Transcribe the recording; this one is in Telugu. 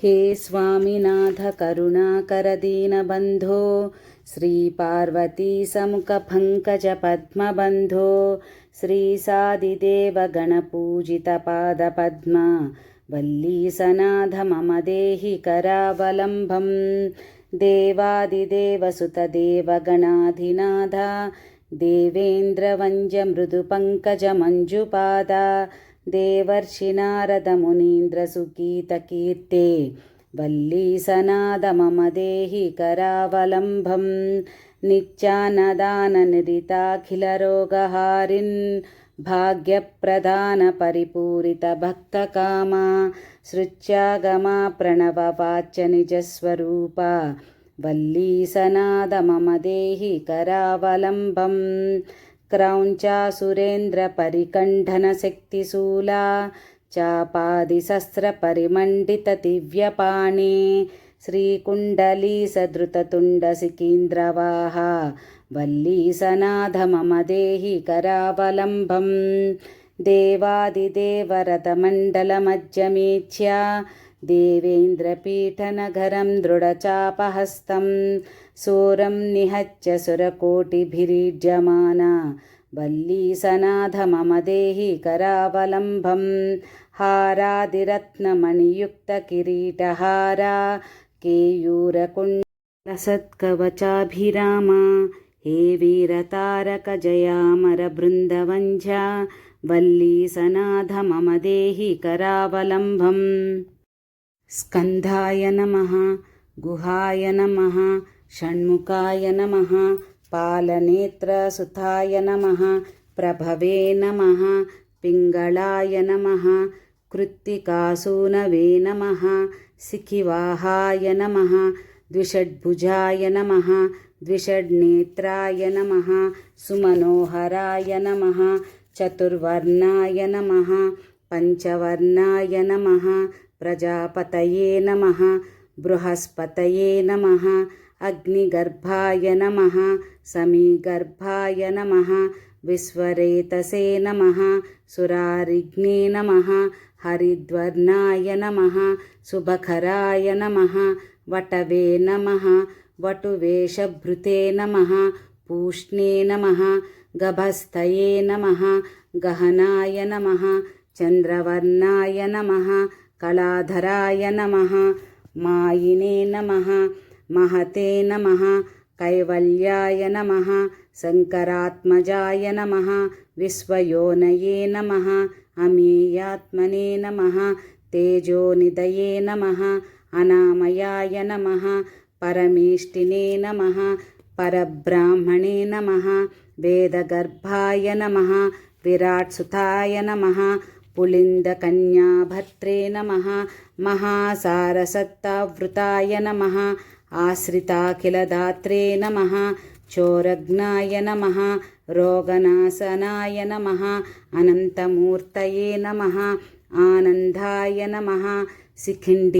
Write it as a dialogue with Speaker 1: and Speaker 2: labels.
Speaker 1: హే స్వామినాథ కరుణాకర దీనబంధో శ్రీపార్వతీ సముఖ పంకజ పద్మబంధో శ్రీసాదిదేవ గణపూజిత పాద పద్మ వల్లీసనాథ మమ దేహి కరావలంబం దేవాదిదేవసుతదేవగణాధినాథ దేవేంద్రవంజ మృదు పంకజ మంజుపాద देवादिदेवसुतदेवगणाधिनाथ देवेन्द्रवन्द्यमृदुपङ्कजमञ्जुपादा देवर्षिनारदमुनीन्द्रसुगीतकीर्ते वल्लीसनाद मम देहि करावलम्बं नित्यानदाननिरिताखिलरोगहारिन् भाग्यप्रदानपरिपूरितभक्तकामा सृच्यागमा प्रणववाच्य निजस्वरूपा वल्लीसनाद मम देहि करावलम्बम् क्रौञ्चासुरेन्द्रपरिकण्ठनशक्तिशूला चापादिशस्त्रपरिमण्डितदिव्यपाणे श्रीकुण्डलीसधृततुण्डसिकीन्द्रवाः वल्लीसनाथ मम देहि करावलम्बं देवादिदेवरथमण्डलमज्जमेच्छ्या देवेन्द्रपीठनगरं दृढचापहस्तं सूरं निहच्य सुरकोटिभिरीड्यमाना वल्लीसनाथ मम देहि करावलम्बं हारादिरत्नमणियुक्तकिरीटहारा केयूरकुण्डलसत्कवचाभिरामा हे वीरतारकजयामरबृन्दवञ्झा वल्लीसनाथ मम देहि करावलम्बम् स्कन्धाय नमः गुहाय नमः षण्मुखाय नमः पालनेत्रसुताय नमः प्रभवे नमः पिङ्गळाय नमः कृत्तिकासूनवे नमः सिखिवाहाय नमः द्विषड्भुजाय नमः द्विषड्नेत्राय नमः सुमनोहराय नमः चतुर्वर्णाय नमः पञ्चवर्णाय नमः ప్రజాపతయే నమ బృహస్పతయే నమ అగ్నిగర్భాయ నమ సమీగర్భాయ నమ విశ్వరేతసే నమ సురారిఘ్నే నమ హరిద్వర్ణాయ నమ శుభకరాయ నమ వటవే నమ వటువేషభృతే నమ పూష్ణే నమ గభస్థయే నమ గహనాయ నమ చంద్రవర్ణాయ నమ कलाधराय नमः। मायिने नमः। महते नमः। कैवल्याय नमः। शङ्करात्मजाय नमः। विश्वयोनये नमः। अमेयात्मने नमः। तेजोनिधये नमः। अनामयाय नमः। परमेष्टिने नमः। परब्राह्मणे नमः। वेदगर्भाय नमः। विराट्सुताय नमः पुलिन्दकन्याभर्त्रे नमः महासारसत्तावृताय नमः आश्रिताखिलदात्रे नमः चोरघ्नाय नमः रोगनाशनाय नमः अनन्तमूर्तये नमः आनन्दाय नमः शिखिण्डि